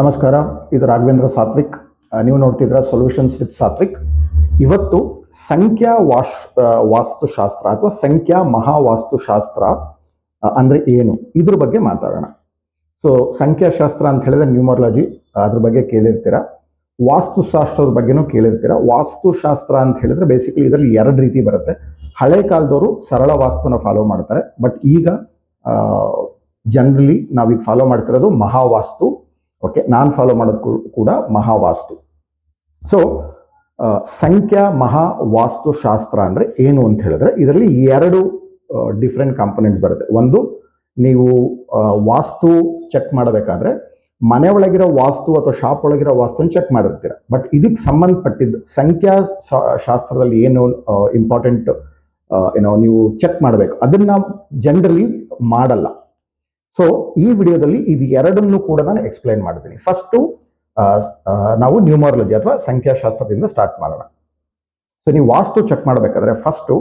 ನಮಸ್ಕಾರ, ಇದು ರಾಘವೇಂದ್ರ ಸಾತ್ವಿಕ್. ನೀವು ನೋಡ್ತಿದ್ರ ಸೊಲ್ಯೂಷನ್ಸ್ ವಿತ್ ಸಾತ್ವಿಕ್. ಇವತ್ತು ಸಂಖ್ಯಾ ವಾಶ್ ವಾಸ್ತುಶಾಸ್ತ್ರ ಅಥವಾ ಸಂಖ್ಯಾ ಮಹಾವಾಸ್ತುಶಾಸ್ತ್ರ ಅಂದ್ರೆ ಏನು? ಇದ್ರ ಬಗ್ಗೆ ಮಾತಾಡೋಣ. ಸೊ ಸಂಖ್ಯಾಶಾಸ್ತ್ರ ಅಂತ ಹೇಳಿದ್ರೆ ನ್ಯೂಮರಾಲಜಿ, ಅದ್ರ ಬಗ್ಗೆ ಕೇಳಿರ್ತೀರ? ವಾಸ್ತುಶಾಸ್ತ್ರದ ಬಗ್ಗೆನೂ ಕೇಳಿರ್ತೀರ? ವಾಸ್ತುಶಾಸ್ತ್ರ ಅಂತ ಹೇಳಿದ್ರೆ ಬೇಸಿಕಲಿ ಇದರಲ್ಲಿ ಎರಡು ರೀತಿ ಬರುತ್ತೆ. ಹಳೆ ಕಾಲದವರು ಸರಳ ವಾಸ್ತುನ ಫಾಲೋ ಮಾಡ್ತಾರೆ. ಬಟ್ ಈಗ ಜನರಲಿ ನಾವೀಗ ಫಾಲೋ ಮಾಡ್ತಿರೋದು ಮಹಾವಾಸ್ತು ಓಕೆ ನಾನು ಫಾಲೋ ಮಾಡೋದು ಕೂಡ ಮಹಾವಾಸ್ತು. ಸೊ ಸಂಖ್ಯಾ ಮಹಾ ವಾಸ್ತುಶಾಸ್ತ್ರ ಅಂದ್ರೆ ಏನು ಅಂತ ಹೇಳಿದ್ರೆ ಇದರಲ್ಲಿ ಎರಡು ಡಿಫ್ರೆಂಟ್ ಕಾಂಪೊನೆಂಟ್ಸ್ ಬರುತ್ತೆ. ಒಂದು, ನೀವು ವಾಸ್ತು ಚೆಕ್ ಮಾಡಬೇಕಾದ್ರೆ ಮನೆ ಒಳಗಿರೋ ವಾಸ್ತು ಅಥವಾ ಶಾಪ್ ಒಳಗಿರೋ ವಾಸ್ತುನ ಚೆಕ್ ಮಾಡಿರ್ತೀರ. ಬಟ್ ಇದಕ್ಕೆ ಸಂಬಂಧಪಟ್ಟಿದ್ದು ಸಂಖ್ಯಾ ಶಾಸ್ತ್ರದಲ್ಲಿ ಏನು ಇಂಪಾರ್ಟೆಂಟ್ ಏನೋ ನೀವು ಚೆಕ್ ಮಾಡಬೇಕು. ಅದನ್ನ ಜನರಲಿ ಮಾಡಲ್ಲ. ಸೊ ಈ ವಿಡಿಯೋದಲ್ಲಿ ಇದು ಎರಡನ್ನು ಕೂಡ ನಾನು ಎಕ್ಸ್ಪ್ಲೈನ್ ಮಾಡ್ತೀನಿ ಫಸ್ಟು ನಾವು ನ್ಯೂಮರಾಲಜಿ ಅಥವಾ ಸಂಖ್ಯಾಶಾಸ್ತ್ರದಿಂದ ಸ್ಟಾರ್ಟ್ ಮಾಡೋಣ. ಸೊ ನೀವು ವಾಸ್ತು ಚೆಕ್ ಮಾಡಬೇಕಾದ್ರೆ ಫಸ್ಟು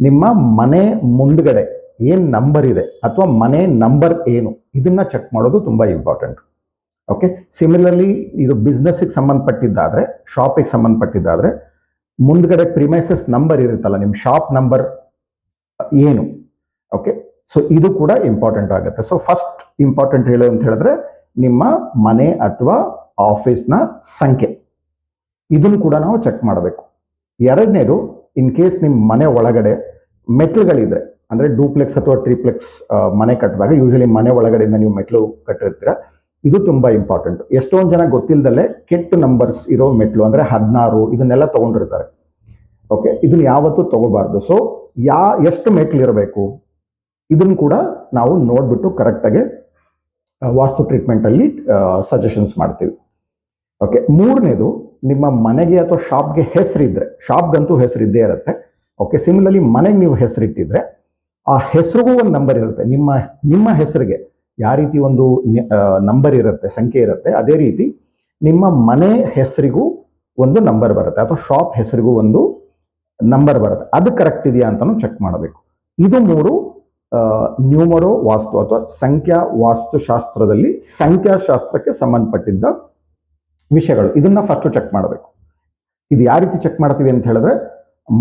ನಿಮ್ಮ ಮನೆ ಮುಂದ್ಗಡೆ ಏನು ನಂಬರ್ ಇದೆ ಅಥವಾ ಮನೆ ನಂಬರ್ ಏನು, ಇದನ್ನ ಚೆಕ್ ಮಾಡೋದು ತುಂಬಾ ಇಂಪಾರ್ಟೆಂಟ್ ಓಕೆ ಸಿಮಿಲರ್ಲಿ ಇದು ಬಿಸ್ನೆಸ್ಸಿಗೆ ಸಂಬಂಧಪಟ್ಟಿದ್ದಾದ್ರೆ ಶಾಪಿಗೆ ಸಂಬಂಧಪಟ್ಟಿದ್ದಾದ್ರೆ, ಮುಂದ್ಗಡೆ ಪ್ರಿಮೈಸಸ್ ನಂಬರ್ ಇರುತ್ತಲ್ಲ, ನಿಮ್ಮ ಶಾಪ್ ನಂಬರ್ ಏನು? ಓಕೆ ಸೊ ಇದು ಕೂಡ ಇಂಪಾರ್ಟೆಂಟ್ ಆಗುತ್ತೆ. ಸೊ ಫಸ್ಟ್ ಇಂಪಾರ್ಟೆಂಟ್ ಹೇಳು ಅಂತ ಹೇಳಿದ್ರೆ, ನಿಮ್ಮ ಮನೆ ಅಥವಾ ಆಫೀಸ್ನ ಸಂಖ್ಯೆ. ಇದನ್ನು ಕೂಡ ನಾವು ಚೆಕ್ ಮಾಡಬೇಕು. ಎರಡನೇದು ಇನ್ ಕೇಸ್ ನಿಮ್ಮ ಮನೆ ಒಳಗಡೆ ಮೆಟ್ಲುಗಳಿದ್ರೆ ಅಂದ್ರೆ ಡೂಪ್ಲೆಕ್ಸ್ ಅಥವಾ ಟ್ರಿಪ್ಲೆಕ್ಸ್ ಮನೆ ಕಟ್ಟಿದಾಗ ಯೂಶಲಿ ಮನೆ ಒಳಗಡೆಯಿಂದ ನೀವು ಮೆಟ್ಲು ಕಟ್ಟಿರ್ತೀರ, ಇದು ತುಂಬಾ ಇಂಪಾರ್ಟೆಂಟ್ ಎಷ್ಟೊಂದು ಜನ ಗೊತ್ತಿಲ್ಲದಲ್ಲೇ ಕೆಟ್ಟ ನಂಬರ್ಸ್ ಇರೋ ಮೆಟ್ಲು ಅಂದ್ರೆ ಹದಿನಾರು, ಇದನ್ನೆಲ್ಲ ತಗೊಂಡಿರ್ತಾರೆ. ಓಕೆ ಇದನ್ನ ಯಾವತ್ತೂ ತಗೋಬಾರ್ದು. ಸೊ ಯಾ, ಎಷ್ಟು ಮೆಟ್ಲು ಇರಬೇಕು ಇದನ್ನು ಕೂಡ ನಾವು ನೋಡ್ಬಿಟ್ಟು ಕರೆಕ್ಟಾಗಿ ವಾಸ್ತು ಟ್ರೀಟ್ಮೆಂಟ್ ಅಲ್ಲಿ ಸಜೆಷನ್ಸ್ ಮಾಡ್ತೀವಿ. ಓಕೆ ಮೂರನೇದು, ನಿಮ್ಮ ಮನೆಗೆ ಅಥವಾ ಶಾಪ್ಗೆ ಹೆಸರಿದ್ರೆ ಶಾಪ್ಗಂತೂ ಹೆಸರಿದ್ದೇ ಇರುತ್ತೆ. ಓಕೆ ಸಿಮಿಲರ್ಲಿ ಮನೆಗೆ ನೀವು ಹೆಸರಿಟ್ಟಿದ್ರೆ, ಆ ಹೆಸರಿಗೂ ಒಂದು ನಂಬರ್ ಇರುತ್ತೆ. ನಿಮ್ಮ ನಿಮ್ಮ ಹೆಸರಿಗೆ ಯಾವ ರೀತಿ ಒಂದು ನಂಬರ್ ಇರುತ್ತೆ, ಸಂಖ್ಯೆ ಇರುತ್ತೆ, ಅದೇ ರೀತಿ ನಿಮ್ಮ ಮನೆ ಹೆಸರಿಗೂ ಒಂದು ನಂಬರ್ ಬರುತ್ತೆ, ಅಥವಾ ಶಾಪ್ ಹೆಸರಿಗೂ ಒಂದು ನಂಬರ್ ಬರುತ್ತೆ. ಅದು ಕರೆಕ್ಟ್ ಇದೆಯಾ ಅಂತಲೂ ಚೆಕ್ ಮಾಡಬೇಕು. ಇದು ಮೂರು ನ್ಯೂಮರೋ ವಾಸ್ತು ಅಥವಾ ಸಂಖ್ಯಾ ವಾಸ್ತುಶಾಸ್ತ್ರದಲ್ಲಿ ಸಂಖ್ಯಾಶಾಸ್ತ್ರಕ್ಕೆ ಸಂಬಂಧಪಟ್ಟಿದ್ದ ವಿಷಯಗಳು. ಇದನ್ನ ಫಸ್ಟ್ ಚೆಕ್ ಮಾಡಬೇಕು. ಇದು ಯಾವ ರೀತಿ ಚೆಕ್ ಮಾಡ್ತೀವಿ ಅಂತ ಹೇಳಿದ್ರೆ,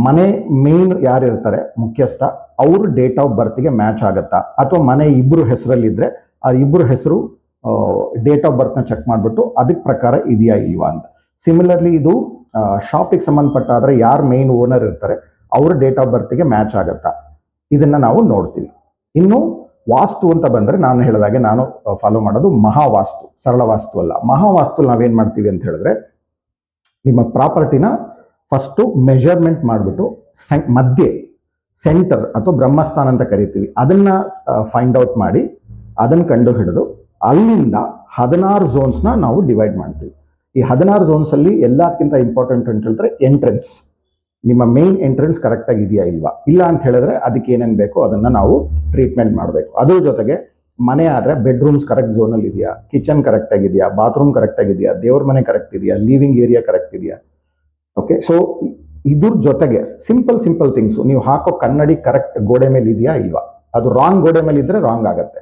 ಮನೆ ಮೇನ್ ಯಾರು ಇರ್ತಾರೆ ಮುಖ್ಯಸ್ಥ. ಅವ್ರ ಡೇಟ್ ಆಫ್ ಬರ್ತ್ಗೆ ಮ್ಯಾಚ್ ಆಗತ್ತಾ? ಅಥವಾ ಮನೆ ಇಬ್ಬರು ಹೆಸರಲ್ಲಿದ್ರೆ, ಆ ಇಬ್ಬರು ಹೆಸರು ಡೇಟ್ ಆಫ್ ಬರ್ತ್ನ ಚೆಕ್ ಮಾಡಿಬಿಟ್ಟು ಅದಕ್ಕೆ ಪ್ರಕಾರ ಇದೆಯಾ ಇಲ್ವಾ ಅಂತ. ಸಿಮಿಲರ್ಲಿ ಇದು ಶಾಪಿಗೆ ಸಂಬಂಧಪಟ್ಟಾದ್ರೆ ಯಾರು ಮೇನ್ ಓನರ್ ಇರ್ತಾರೆ, ಅವ್ರ ಡೇಟ್ ಆಫ್ ಬರ್ತ್ಗೆ ಮ್ಯಾಚ್ ಆಗತ್ತಾ? ಇದನ್ನ ನಾವು ನೋಡ್ತೀವಿ. ಇನ್ನು ವಾಸ್ತು ಅಂತ ಬಂದ್ರೆ ನಾನು ಹೇಳಿದಾಗೆ ನಾನು ಫಾಲೋ ಮಾಡೋದು ಮಹಾವಾಸ್ತು ಸರಳ ವಾಸ್ತು ಅಲ್ಲ. ಮಹಾವಾಸ್ತು ನಾವೇನು ಮಾಡ್ತೀವಿ ಅಂತ ಹೇಳಿದ್ರೆ, ನಿಮ್ಮ ಪ್ರಾಪರ್ಟಿನ ಫಸ್ಟು ಮೆಜರ್ಮೆಂಟ್ ಮಾಡಿಬಿಟ್ಟು ಮಧ್ಯೆ ಸೆಂಟರ್ ಅಥವಾ ಬ್ರಹ್ಮಸ್ಥಾನ ಅಂತ ಕರಿತೀವಿ. ಅದನ್ನ ಫೈಂಡ್ ಔಟ್ ಮಾಡಿ, ಅದನ್ನ ಕಂಡು ಹಿಡಿದು ಅಲ್ಲಿಂದ ಹದಿನಾರು ಝೋನ್ಸ್ನ ನಾವು ಡಿವೈಡ್ ಮಾಡ್ತೀವಿ. ಈ ಹದಿನಾರು ಝೋನ್ಸ್ ಅಲ್ಲಿ ಎಲ್ಲದಕ್ಕಿಂತ ಇಂಪಾರ್ಟೆಂಟ್ ಅಂತ ಹೇಳಿದ್ರೆ ಎಂಟ್ರೆನ್ಸ್ ನಿಮ್ಮ ಮೇನ್ ಎಂಟ್ರೆನ್ಸ್ ಕರೆಕ್ಟ್ ಆಗಿ ಇದೆಯಾ ಇಲ್ವಾ? ಇಲ್ಲ ಅಂತ ಹೇಳಿದ್ರೆ ಅದಕ್ಕೆ ಏನೇನು ಬೇಕೋ ಅದನ್ನ ನಾವು ಟ್ರೀಟ್ಮೆಂಟ್ ಮಾಡಬೇಕು. ಅದ್ರ ಜೊತೆಗೆ ಮನೆ ಆದ್ರೆ ಬೆಡ್ರೂಮ್ಸ್ ಕರೆಕ್ಟ್ ಝೋನಲ್ಲಿ ಇದೆಯಾ? ಕಿಚನ್ ಕರೆಕ್ಟ್ ಆಗಿದೆಯಾ ಬಾತ್ರೂಮ್ ಕರೆಕ್ಟ್ ಆಗಿದೆಯಾ ದೇವ್ರ ಮನೆ ಕರೆಕ್ಟ್ ಇದೆಯಾ? ಲಿವಿಂಗ್ ಏರಿಯಾ ಕರೆಕ್ಟ್ ಇದೆಯಾ? ಓಕೆ ಸೊ ಇದ್ರ ಜೊತೆಗೆ ಸಿಂಪಲ್ ಸಿಂಪಲ್ ಥಿಂಗ್ಸ್ ನೀವು ಹಾಕೋ ಕನ್ನಡಿ ಕರೆಕ್ಟ್ ಗೋಡೆ ಮೇಲೆ ಇದೆಯಾ ಇಲ್ವಾ? ಅದು ರಾಂಗ್ ಗೋಡೆ ಮೇಲೆ ಇದ್ರೆ ರಾಂಗ್ ಆಗುತ್ತೆ.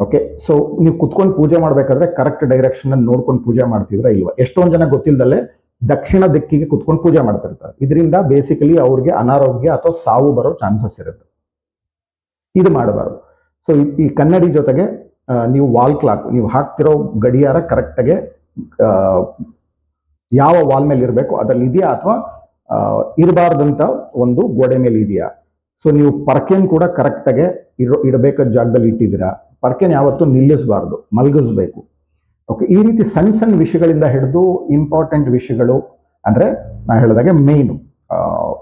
ಓಕೆ ಸೊ ನೀವು ಕುತ್ಕೊಂಡು ಪೂಜೆ ಮಾಡಬೇಕಾದ್ರೆ ಕರೆಕ್ಟ್ ಡೈರೆಕ್ಷನ್ ನೋಡ್ಕೊಂಡು ಪೂಜೆ ಮಾಡ್ತಿದ್ರೆ ಇಲ್ವಾ? ಎಷ್ಟೊಂದು ಜನ ಗೊತ್ತಿಲ್ಲದಲ್ಲೇ ದಕ್ಷಿಣ ದಿಕ್ಕಿಗೆ ಕುತ್ಕೊಂಡು ಪೂಜೆ ಮಾಡ್ತಿರ್ತಾರೆ. ಇದರಿಂದ ಬೇಸಿಕಲಿ ಅವ್ರಿಗೆ ಅನಾರೋಗ್ಯ ಅಥವಾ ಸಾವು ಬರೋ ಚಾನ್ಸಸ್ ಇರುತ್ತೆ. ಇದು ಮಾಡಬಾರ್ದು. ಸೊ ಈ ಕನ್ನಡಿ ಜೊತೆಗೆ ನೀವು ವಾಲ್ ಕ್ಲಾಕ್ ನೀವು ಹಾಕ್ತಿರೋ ಗಡಿಯಾರ ಕರೆಕ್ಟಾಗೆ ಯಾವ ವಾಲ್ ಮೇಲೆ ಇರಬೇಕು, ಅದರಲ್ಲಿ ಇದೆಯಾ ಅಥವಾ ಇರಬಾರ್ದಂತ ಒಂದು ಗೋಡೆ ಮೇಲೆ ಇದೆಯಾ? ಸೊ ನೀವು ಪರ್ಕೆನ್ ಕೂಡ ಕರೆಕ್ಟಾಗೆ ಇರೋ, ಇಡಬೇಕಾದ ಜಾಗದಲ್ಲಿ ಇಟ್ಟಿದ್ದೀರಾ? ಪರ್ಕೆನ್ ಯಾವತ್ತೂ ನಿಲ್ಲಿಸಬಾರ್ದು, ಮಲಗಿಸ್ಬೇಕು. ಓಕೆ ಈ ರೀತಿ ಸಣ್ಣ ಸಣ್ಣ ವಿಷಯಗಳಿಂದ ಹಿಡಿದು ಇಂಪಾರ್ಟೆಂಟ್ ವಿಷಯಗಳು ಅಂದ್ರೆ ನಾ ಹೇಳಿದಾಗೆ ಮೇಯ್ನು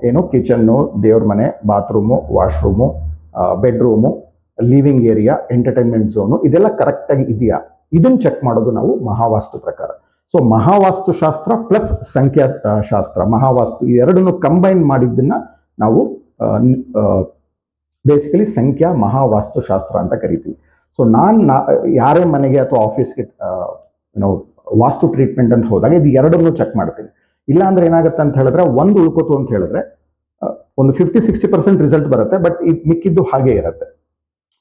ಏನು ಕಿಚನ್ನು ದೇವ್ರ ಮನೆ bathroom washroom bedroom living area entertainment zone ಇದೆಲ್ಲ ಕರೆಕ್ಟಾಗಿ ಇದೆಯಾ? ಇದನ್ನ ಚೆಕ್ ಮಾಡೋದು ನಾವು ಮಹಾವಾಸ್ತು ಪ್ರಕಾರ. ಸೊ ಮಹಾವಾಸ್ತು ಶಾಸ್ತ್ರ ಪ್ಲಸ್ ಸಂಖ್ಯಾ ಶಾಸ್ತ್ರ ಮಹಾವಾಸ್ತು ಎರಡನ್ನು ಕಂಬೈನ್ ಮಾಡಿದ್ದನ್ನ ನಾವು ಬೇಸಿಕಲಿ ಸಂಖ್ಯಾ ಮಹಾವಾಸ್ತು ಶಾಸ್ತ್ರ ಅಂತ ಕರಿತೀವಿ. ಸೊ ನಾನು ಯಾರೇ ಮನೆಗೆ ಅಥವಾ ಆಫೀಸ್ಗೆ ಏನೋ ವಾಸ್ತು ಟ್ರೀಟ್ಮೆಂಟ್ ಅಂತ ಹೋದಾಗ ಇದು ಎರಡನ್ನೂ ಚೆಕ್ ಮಾಡ್ತೀನಿ. ಇಲ್ಲ ಅಂದ್ರೆ ಏನಾಗುತ್ತೆ ಅಂತ ಹೇಳಿದ್ರೆ ಒಂದು ಉಳ್ಕೋತು ಅಂತ ಹೇಳಿದ್ರೆ ಒಂದು ಫಿಫ್ಟಿ ಸಿಕ್ಸ್ಟಿ ಪರ್ಸೆಂಟ್ ರಿಸಲ್ಟ್ ಬರುತ್ತೆ ಬಟ್ ಇದು ಮಿಕ್ಕಿದ್ದು ಹಾಗೆ ಇರುತ್ತೆ.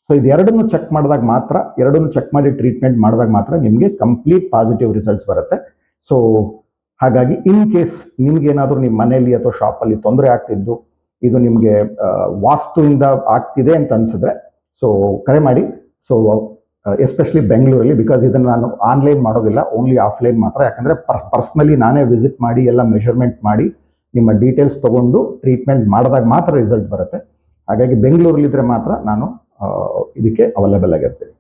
ಸೊ ಇದು ಎರಡನ್ನು ಚೆಕ್ ಮಾಡಿದಾಗ ಮಾತ್ರ, ಎರಡನ್ನು ಚೆಕ್ ಮಾಡಿ ಟ್ರೀಟ್ಮೆಂಟ್ ಮಾಡಿದಾಗ ಮಾತ್ರ ನಿಮಗೆ ಕಂಪ್ಲೀಟ್ ಪಾಸಿಟಿವ್ ರಿಸಲ್ಟ್ಸ್ ಬರುತ್ತೆ. ಸೊ ಹಾಗಾಗಿ ಇನ್ ಕೇಸ್ ನಿಮ್ಗೇನಾದರೂ ನಿಮ್ಮ ಮನೆಯಲ್ಲಿ ಅಥವಾ ಶಾಪಲ್ಲಿ ತೊಂದರೆ ಆಗ್ತಿದ್ದು, ಇದು ನಿಮಗೆ ವಾಸ್ತುವಿಂದ ಆಗ್ತಿದೆ ಅಂತ ಅನ್ಸಿದ್ರೆ ಸೊ ಕರೆ ಮಾಡಿ. ಸೊ ಎಸ್ಪೆಷಲಿ ಬೆಂಗಳೂರಲ್ಲಿ ಬಿಕಾಸ್ ಇದನ್ನು ನಾನು ಆನ್ಲೈನ್ ಮಾಡೋದಿಲ್ಲ ಓನ್ಲಿ ಆಫ್ಲೈನ್ ಮಾತ್ರ. ಯಾಕಂದರೆ ಪರ್ಸ್ನಲಿ ನಾನೇ ವಿಸಿಟ್ ಮಾಡಿ, ಎಲ್ಲ ಮೆಷರ್ಮೆಂಟ್ ಮಾಡಿ, ನಿಮ್ಮ ಡೀಟೇಲ್ಸ್ ತೊಗೊಂಡು ಟ್ರೀಟ್ಮೆಂಟ್ ಮಾಡಿದಾಗ ಮಾತ್ರ ರಿಸಲ್ಟ್ ಬರುತ್ತೆ. ಹಾಗಾಗಿ ಬೆಂಗಳೂರಲ್ಲಿದ್ದರೆ ಮಾತ್ರ ನಾನು ಇದಕ್ಕೆ ಅವೈಲೇಬಲ್ ಆಗಿರ್ತೀನಿ.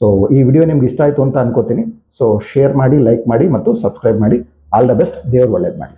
ಸೊ ಈ ವಿಡಿಯೋ ನಿಮ್ಗೆ ಇಷ್ಟ ಆಯಿತು ಅಂತ ಅನ್ಕೋತೀನಿ. ಸೊ ಶೇರ್ ಮಾಡಿ ಲೈಕ್ ಮಾಡಿ, ಮತ್ತು ಸಬ್ಸ್ಕ್ರೈಬ್ ಮಾಡಿ. ಆಲ್ ದ ಬೆಸ್ಟ್ ದೇವ್ರು ಒಳ್ಳೇದು ಮಾಡಿ